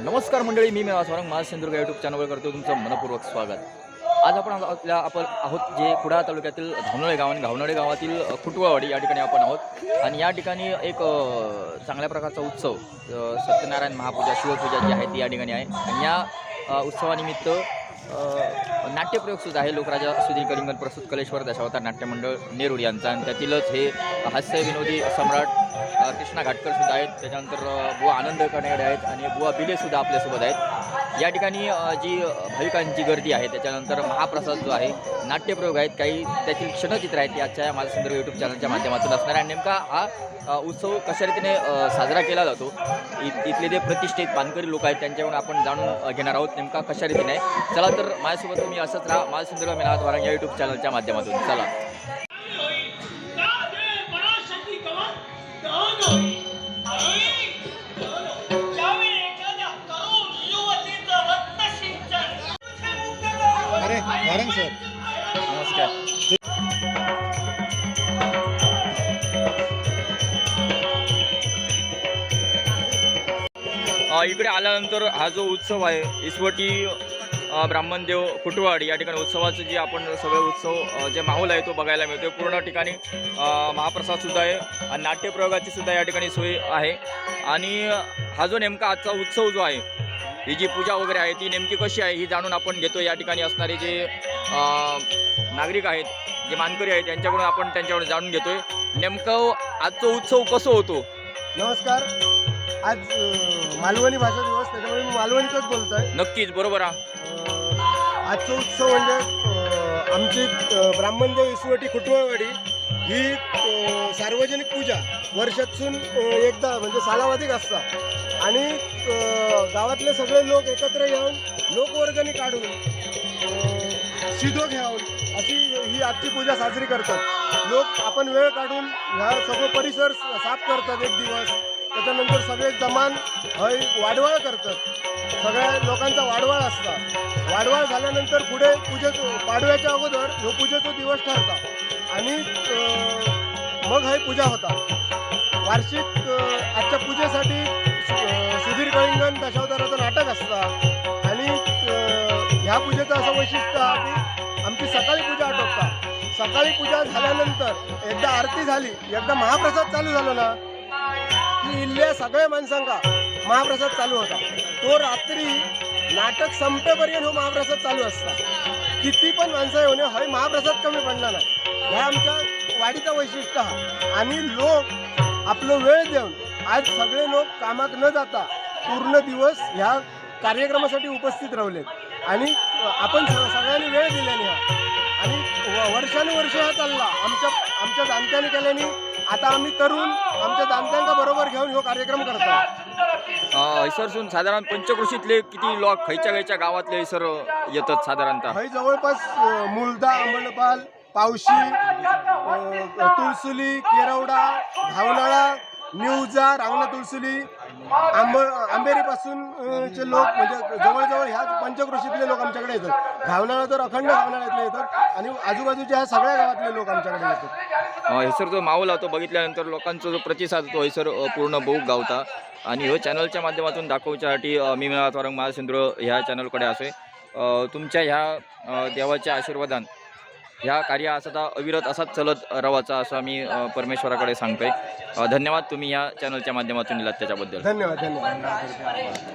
नमस्कार मंडळी मी मेवा स्वरंग माझं सिंधुदुर्ग यूट्यूब चॅनलवर करतो तुमचं मनपूर्वक स्वागत. आज आपण आपल्या आपण आहोत जे कुडाळ तालुक्यातील धावनळे गाव आणि घावनळे गावातील अ, खुटवावाडी या ठिकाणी आपण आहोत. आणि या ठिकाणी एक चांगल्या प्रकारचा उत्सव सत्यनारायण महापूजा शिवपूजा जी आहे ती या ठिकाणी आहे. आणि या उत्सवानिमित्त नाट्यप्रयोगसुद्धा आहे. लोकराजा सुधीर कलिंगन प्रस्तुत कलेश्वर दशावतार नाट्यमंडळ नेरूळ यांचा. आणि त्यातीलच हे हास्य विनोदी सम्राट कृष्णा घाटकर सुद्धा आहेत. त्याच्यानंतर बुवा आनंद कनेडे आहेत आणि बुवा बिले सुद्धा आपल्यासोबत आहेत. या ठिकाणी जी भाविकांची गर्दी आहे त्याच्यानंतर महाप्रसाद जो आहे नाट्यप्रयोग आहेत. काही त्यातील क्षणचित्र आहेत आजच्या माझा संदर्भ यूट्यूब चॅनलच्या माध्यमातून असणार आणि नेमका हा उत्सव कशा रीतीने साजरा केला जातो इथले जे प्रतिष्ठित पानकरी लोक आहेत त्यांच्याकडून आपण जाणून घेणार आहोत. नेमका कशा रीतीने आहे. चला तर माझ्यासोबत तुम्ही असंच राहा. माझा संदर्भ मिळात वारंग या यूट्यूब चॅनलच्या माध्यमातून. चला. इकडे आल्यानंतर हा जो उत्सव आहे इसवटी ब्राह्मणदेव कुटवाड या ठिकाणी उत्सवाचं जे आपण सगळे उत्सव जे माहोल आहे तो बघायला मिळतो पूर्ण ठिकाणी महाप्रसादसुद्धा आहे आणि नाट्यप्रयोगाची सुद्धा या ठिकाणी सोय आहे. आणि हा जो नेमका आजचा उत्सव जो आहे ही जी पूजा वगैरे आहे ती नेमकी कशी आहे ही जाणून आपण घेतो या ठिकाणी असणारे जे नागरिक आहेत जे मानकरी आहेत त्यांच्याकडून आपण त्यांच्याकडून जाणून घेतोय. नेमकं आजचा उत्सव कसं होतो? नमस्कार. आज मालवणी भाषा दिवस त्याच्यामुळे मी मालवणीतच बोलतोय. नक्कीच बरोबर हा. अं, आजचा उत्सव म्हणजे आमची ब्राह्मण ब्राह्मणदेव इसवटी खुटवळवाडी ही सार्वजनिक पूजा वर्षातून एकदा म्हणजे सालावाधिक असतात आणि गावातले सगळे लोक एकत्र येऊन लोकवर्गणी काढून अं, शिदो घेऊन अशी ही आजची पूजा साजरी करतात. लोक आपण वेळ काढून ह्या सगळं परिसर साफ करतात एक दिवस. त्याच्यानंतर सगळे जमान हय वाडवाळ करतात. सगळ्या लोकांचा वाडवाळ असता. वाडवाळ झाल्यानंतर पुढे पूजे पाडव्याच्या अगोदर ह्यो पूजेचो दिवस ठरता. आणि मग ही पूजा होता. वार्षिक आजच्या पूजेसाठी सुधीर कळिंगण दशावताराचं नाटक असतं. आणि ह्या पूजेचं असं वैशिष्ट्य की आमची सकाळी पूजा आटोपता. सकाळी पूजा झाल्यानंतर एकदा आरती झाली एकदा महाप्रसाद चालू झाला ना की इल्ल्या सगळ्या माणसांका महाप्रसाद चालू होता. तो रात्री नाटक संपेपर्यंत हो महाप्रसाद चालू असता. किती पण माणसं येऊन हय महाप्रसाद कमी पडणार नाही. ह्या आमच्या वाडीचं वैशिष्ट्य आहे आणि लोक आपलं वेळ देऊन आज सगळे लोक कामात न जाता पूर्ण दिवस ह्या कार्यक्रमासाठी उपस्थित राहिलेत. आणि आपण सगळ्यांनी वेळ दिल्याने हा. आणि वर्षानुवर्ष हा चालला. आमच्या आमच्या जाणत्याने केल्याने आता आम्ही तरुण आमच्या जाणत्यांका बरोबर घेऊन ह्यो कार्यक्रम करतो हैसरसून साधारण पंचकृषीतले किती लोक खयच्या खयच्या गावातले हैसर येतात साधारणतः? हय जवळपास मुलदा अंबलपाल पावशी तुळसुली केरवडा धावनाळा निवजा रांगणा तुळसुली आंब आंबेरीपासून अ, चे लोक म्हणजे जवळजवळ ह्या पंचकृषीतले लोक आमच्याकडे येतात. घावनाळा तर अखंड घावनाळ्यातले येतात आणि आजूबाजूच्या ह्या सगळ्या गावातले लोक आमच्याकडे येतात. हैसर जो माहोल होतो बघितल्यानंतर लोकांचा जो प्रतिसाद तो हैसर पूर्ण बहु गावता. आणि ह्या चॅनलच्या माध्यमातून दाखवच्यासाठी मी मिळत वारंग महासिंद्र ह्या चॅनलकडे असे. तुमच्या ह्या देवाच्या आशीर्वादान ह्या कार्य असा अविरत असाच चलत रवाचा असं मी परमेश्वराकडे सांगतोय. धन्यवाद तुम्ही या चॅनलच्या माध्यमातून दिलात त्याच्याबद्दल. धन्यवाद धन्यवाद.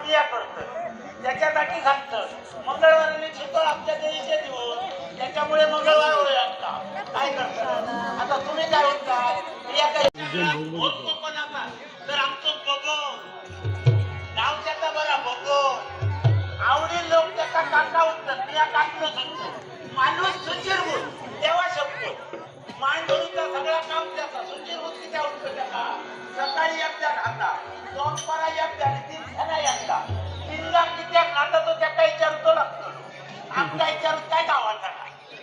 बिया करतं त्याच्यासाठी सांगतं मी शिकव आमच्या देवीचे दिवस. त्याच्यामुळे मंगळवार होय आता. काय करतात आता तुम्ही काय म्हणता? तर आमचं बघो नाव त्याचा बरा बघो लोक त्याचा काका उठतात त्या काकडं सुचतो माणूस सुचीर गुण तेव्हा शब्द मांडोळीचा सगळा काम त्याचा सुचीर गुण किती उठतो त्याचा सकाळी एकदा खाता दोनपारा एकदा आणि तीन झाला एकदा तीनदा कित्या खाता तो त्या काही विचारतो लागतो आमचा विचार काय गावाचा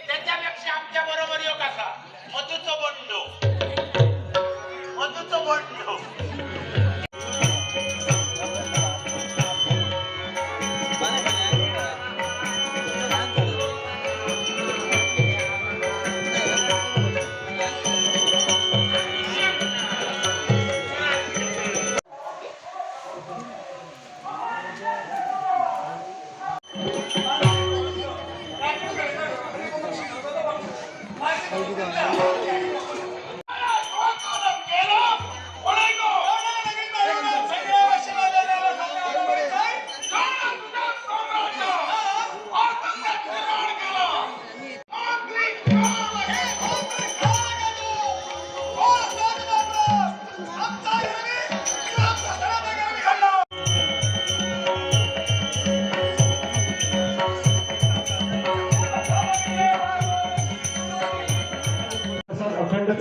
त्याच्यापेक्षा आमच्या बरोबर योग असा. मधुचं बंडू. Valeu.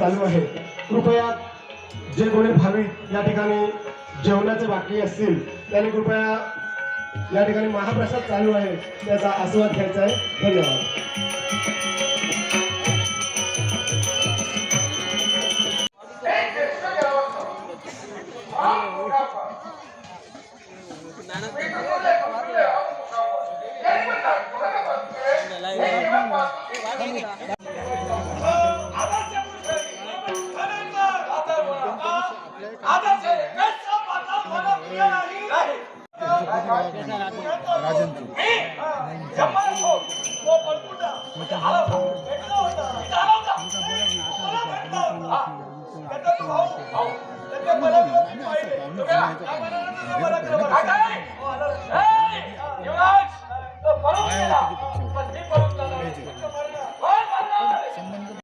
चालू आहे. कृपया जे कोणी भाविक या ठिकाणी जेवणाचे बाकी असतील त्यांनी कृपया या ठिकाणी महाप्रसाद चालू आहे त्याचा आस्वाद घ्यायचा आहे. धन्यवाद.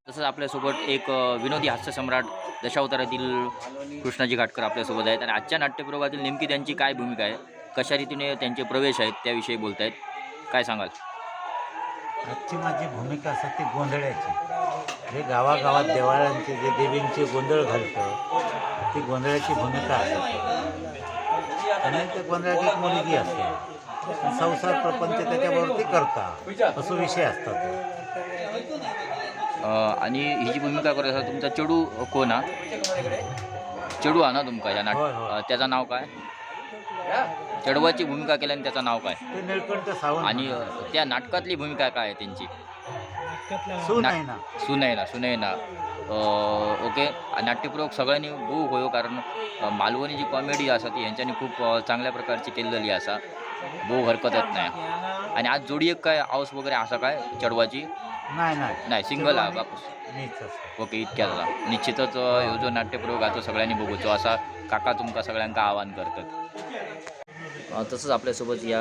तसंच आपल्यासोबत एक विनोदी हास्य सम्राट दशावतारातील कृष्णाजी घाटकर आपल्यासोबत आहेत. आणि आजच्या नाट्यप्रयोगातील नेमकी त्यांची काय भूमिका आहे? कशा रीतीने त्यांचे प्रवेश आहेत? त्याविषयी बोलत आहेत काय सांगाल? आजची माझी भूमिका असते ती गोंधळ्याची. जे गावागावात देवाळ्यांचे जे देवींचे गोंधळ घालतं ती गोंधळाची भूमिका आहे. आणि त्या गोंधळात एक मुलगी असते. संसार प्रपंच त्याच्यावरती करता. असं विषय असतात. आणि ही जी भूमिका करत असा तुमचा चेडू कोण हा? चेडू हा ना तुमका या नाट होय, होय. अ, त्याचं नाव काय? चेडवाची भूमिका केल्याने त्याचं नाव काय? ते निळकंठ सावंत. आणि अ, त्या नाटकातली भूमिका काय आहे त्यांची? सून ना- आहे ना सुनयना सुनयना अ, ओके. नाट्यप्रयोग सगळ्यांनी बघूक होयो कारण अ, मालवणी जी कॉमेडी आसा ती ह्यांच्यानी खूप अ, चांगल्या प्रकारची केलेली असा. बघूक हरकत येत नाही. आणि आज जोडी एक काय हाऊस वगैरे असा काय चढवाची नाही नाही. नाही सिंगल हा बापूस मीच असं ओके इतक्या झाला निश्चितच अ, ह्यो जो नाट्यप्रयोग हा तो सगळ्यांनी बघूचो असा काका तुमका सगळ्यांका आवाहन करतात. तसंच आपल्यासोबत या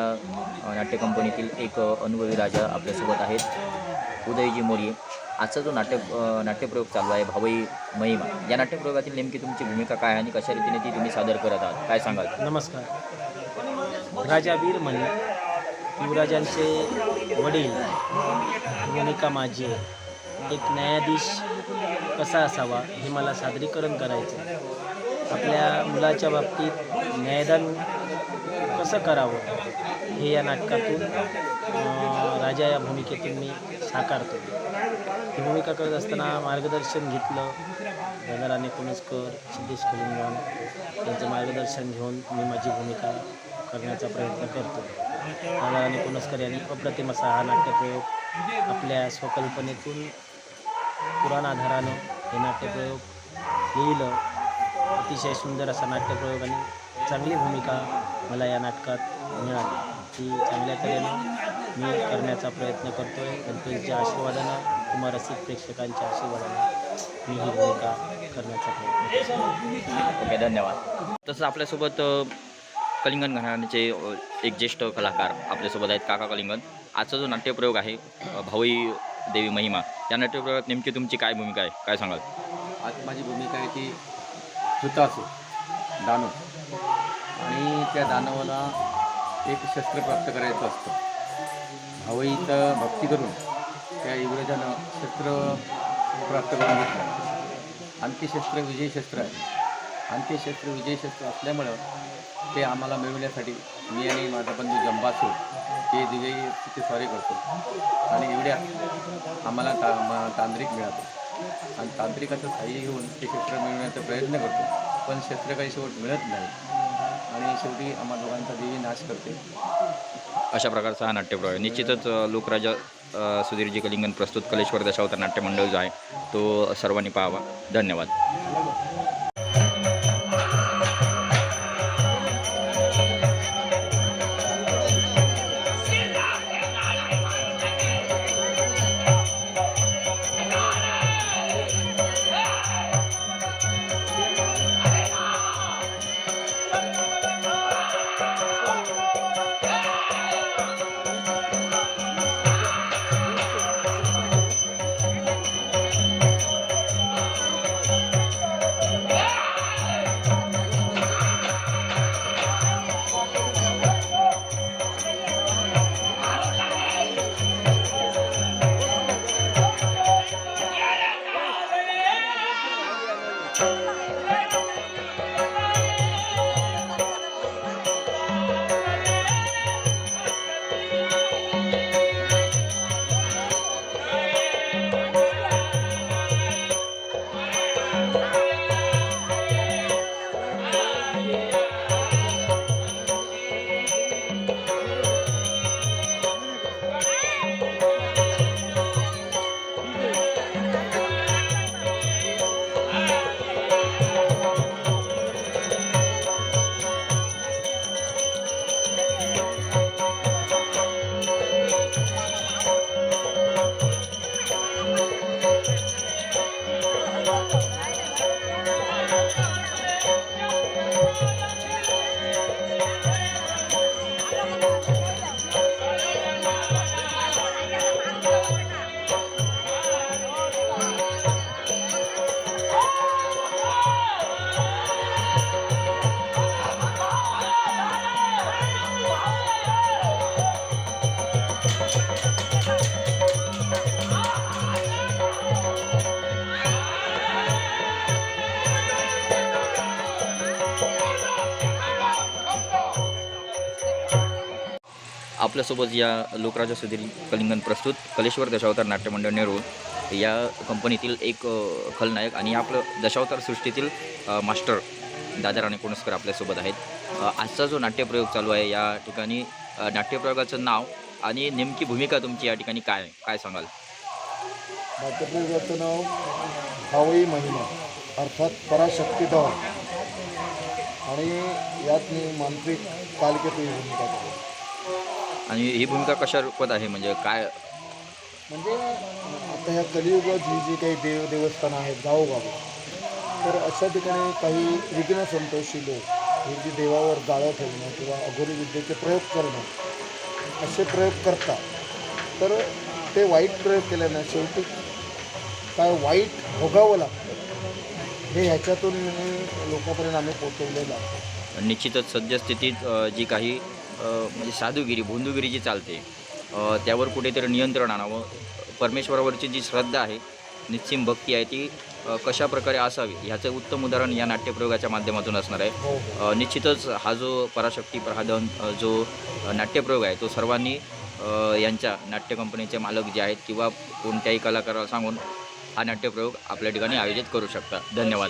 नाट्य कंपनीतील एक अनुभवी राजा आपल्यासोबत आहेत. उदयजी मोरी. आजचा जो नाट्य नाट्यप्रयोग चालू आहे भावई महिमा. या नाट्यप्रयोगातील नेमकी तुमची भूमिका काय आणि कशा रीतीने ती तुम्ही सादर करत आहात? काय सांगाल? नमस्कार. राजा वीरमणी युवराजांचे वडील मोनिका माझे. एक न्यायाधीश कसा असावा हे मला सादरीकरण करायचं आपल्या मुलाच्या बाबतीत न्यायदान कसं करावं हे या नाटकातून राजा या भूमिकेतून मी साकारतो. ही भूमिका करत असताना मार्गदर्शन घेतलं गंगाराणे कुणस्कर सिद्धेश कलिंगण यांचं मार्गदर्शन घेऊन मी माझी भूमिका करण्याचा प्रयत्न करतो. गंगाराणे कुणस्कर यांनी अप्रतिम असा हा नाट्यप्रयोग आपल्या स्वकल्पनेतून पुराण आधारानं हे नाट्यप्रयोग लिहिलं. अतिशय सुंदर असा नाट्यप्रयोग आणि चांगली भूमिका मला या नाटकात मिळाली. ती चांगल्या तऱ्हेनं मी करण्याचा प्रयत्न करतो आहे गणपतीच्या आशीर्वादानं कुमार रसिक प्रेक्षकांच्या आशीर्वादानं मी ही भूमिका करण्याचा प्रयत्न करतो ओके धन्यवाद. तसंच आपल्यासोबत कलिंगण घराण्याचे एक ज्येष्ठ कलाकार आपल्यासोबत आहेत काका कलिंगण आजचा जो नाट्यप्रयोग आहे अ, भावई देवी महिमा या नाट्यप्रयोगात नेमकी तुमची काय भूमिका आहे? काय सांगाल? आज माझी भूमिका आहे ती हुतासू दानव. आणि त्या दानवाला एक शस्त्र प्राप्त करायचं असतं. भावईचं भक्ती करून त्या इंग्रजानं शस्त्र प्राप्त करून घेतलं. अंत्यशस्त्र विजय शस्त्र आहे. अंत्यशस्त्र विजय शस्त्र असल्यामुळं ते आम्हाला मिळवण्यासाठी मी आणि माझा बंधू जंबासू हे दिवे तिथे स्वारी करतो. आणि एवढ्या आम्हाला ता तांत्रिक मिळतो आणि तांत्रिकाचं सहाय्य घेऊन ते शस्त्र मिळवण्याचा प्रयत्न करतो. पण शस्त्र काही शेवट मिळत नाही. आणि शेवटी आम्हा दोघांचा देवी नाश करते. अशा प्रकारचा हा नाट्यप्रयोग आहे. निश्चितच अ, लोकराजा अ, सुधीरजी कलिंगन प्रस्तुत कलेश्वर दशावतार नाट्यमंडळ जो आहे तो सर्वांनी पाहावा. धन्यवाद. आपल्यासोबत या लोकराजा सुधीर कलिंगन प्रस्तुत कलेश्वर दशावतार नाट्यमंडळ नेरूळ या कंपनीतील एक खलनायक आणि आपलं दशावतार सृष्टीतील मास्टर दादा राणे कोणस्कर आपल्यासोबत आहेत. आजचा जो नाट्यप्रयोग चालू आहे या ठिकाणी नाट्यप्रयोगाचं नाव आणि नेमकी भूमिका तुमची या ठिकाणी काय काय सांगाल? नाट्यप्रयोगाचं नाव भावई महिमा अर्थात पराशक्ती आणि यात मी मांत्रिक कालकेतू भूमिका आणि ही भूमिका कशा रूपात आहे? म्हणजे काय? म्हणजे आता ह्या कलियुगात ही जी काही देव देवस्थानं आहेत गावोगावी तर अशा ठिकाणी काही विघ्न संतोषी लोक हे जी देवावर जाळं ठेवणं किंवा अघोरी विद्येचे प्रयोग करणं असे प्रयोग करतात. तर ते वाईट प्रयोग केल्यानं शेवटी काय वाईट भोगावं लागतं हे ह्याच्यातून लोकांपर्यंत आम्ही पोचवलेलं आहे. निश्चितच सद्यस्थितीत जी काही म्हणजे साधुगिरी भोंदूगिरी जी चालते त्यावर कुठेतरी नियंत्रण आणावं. परमेश्वरावरची जी श्रद्धा आहे निश्चिम भक्ती आहे ती कशा प्रकारे असावी ह्याचं उत्तम उदाहरण या नाट्यप्रयोगाच्या माध्यमातून असणार आहे. हो हो. निश्चितच हा जो पराशक्ती प्रहादन जो नाट्यप्रयोग आहे तो सर्वांनी यांच्या नाट्य कंपनीचे मालक जे आहेत किंवा कोणत्याही कलाकाराला सांगून हा नाट्यप्रयोग आपल्या ठिकाणी आयोजित करू शकता. धन्यवाद.